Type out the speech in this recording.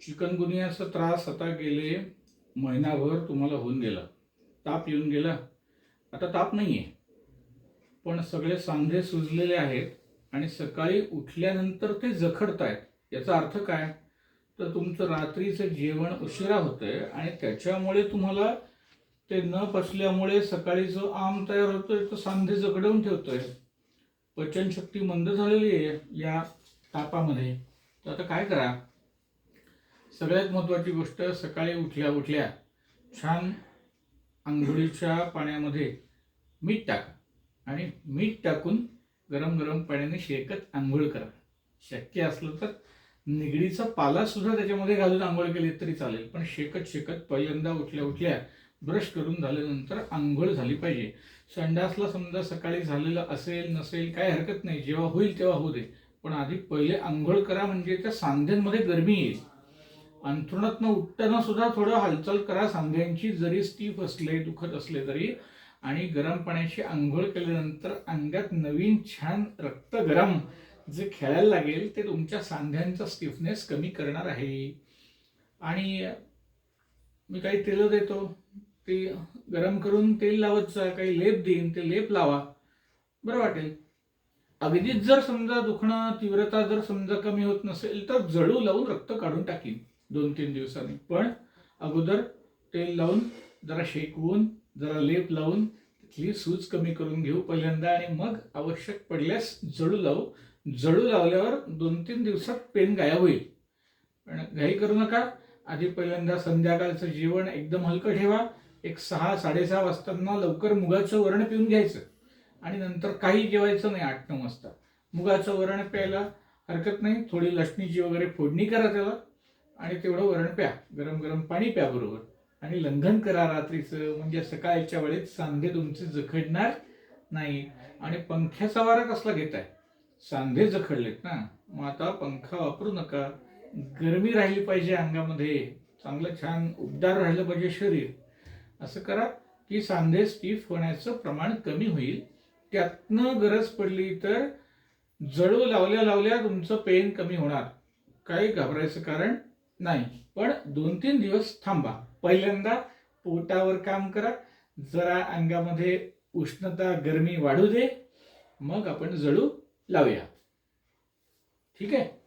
चिकनगुनियाचा त्रास आता गेले महिनाभर तुम्हाला होऊन गेला. ताप येऊन गेला. आता ताप नाही आहे पण सगळे सांधे सुजलेले आहेत आणि सकाळी उठल्यानंतर ते जखडत आहेत याचा अर्थ काय? तर तुमचं रात्रीचं जेवण उशिरा होतंय आणि त्याच्यामुळे तुम्हाला ते न पचल्यामुळे सकाळी जो आम तयार होतोय तो सांधे जखडवून ठेवतोय. पचनशक्ती मंद झालेली आहे. या तापामध्ये. तर आता काय करा? सगळ्यात महत्त्वाची गोष्ट सकाळी उठल्या उठल्या छान आंघोळीच्या पाण्यामध्ये मीठ टाका. आणि मीठ टाकून गरम गरम पाण्याने शेकत आंघोळ करा. शक्य असलं तर निगडीचा पाला सुद्धा त्याच्यामध्ये घालून आंघोळ केली तरी चालेल पण शेकत शेकत पहिल्यांदा उठल्या उठल्या ब्रश करून झाल्यानंतर आंघोळ झाली पाहिजे. संडासला समजा सकाळी झालेलं असेल नसेल काय हरकत नाही जेव्हा होईल तेव्हा होऊ दे. पण आधी पहिले आंघोळ करा म्हणजे त्या सांध्यांमध्ये गरमी येईल. अंथरुणातनं उठताना सुद्धा थोडं हालचाल करा. सांध्यांची जरी स्टीफ असले दुखत असले तरी. आणि गरम पाण्याची आंघोळ केल्यानंतर अंगात नवीन छान रक्त गरम जे खेळायला लागेल ते तुमच्या सांध्यांचा स्टिफनेस कमी करणार आहे. आणि मी काही तेलं देतो. ते गरम करून तेल लावत जा. काही लेप देईन ते लेप लावा. बरं वाटेल. अगदीच जर समजा दुखणं तीव्रता जर समजा कमी होत नसेल तर जळू लावून रक्त काढून टाकीन दोन तीन दिवसांनी. पण अगोदर तेल लावून जरा शेकवून जरा लेप लावून तिथली सूज कमी करून घेऊ पहिल्यांदा आणि मग आवश्यक पडल्यास जळू लावू. जळू लावल्यावर दोन तीन दिवसात पेन गायब होईल. पण घाई करू नका. आधी पहिल्यांदा संध्याकाळचं जेवण एकदम हलकं ठेवा. एक सहा साडेसहा वाजताना लवकर मुगाचं वरण पिऊन घ्यायचं. आणि नंतर काही जेवायचं नाही आठ नऊ वाजता. मुगाचं वरण प्यायला हरकत नाही थोडी लसणीची वगैरे फोडणी करा त्याला आणि तेवढं वरण प्या. गरम गरम पाणी प्या बरोबर. आणि लंघन करा रात्रीचं म्हणजे सकाळच्या वेळेत सांधे तुमचे जखडणार नाही. आणि पंख्याचा वारा कसला घेताय? सांधे जखडलेत ना. मग आता पंखा वापरू नका. गरमी राहिली पाहिजे अंगामध्ये. चांगलं छान उबदार राहिलं पाहिजे शरीर. असं करा की सांधे स्टीफ होण्याचं प्रमाण कमी होईल. त्यातनं गरज पडली तर जळू लावल्या लावल्या तुमचं पेन कमी होणार. काही घाबरायचं कारण नाही. पण दोन तीन दिवस थांबा. पहिल्यांदा पोटावर काम करा. जरा अंगामध्ये उष्णता गरमी वाढू दे. मग आपण जळू लावूया. ठीक आहे?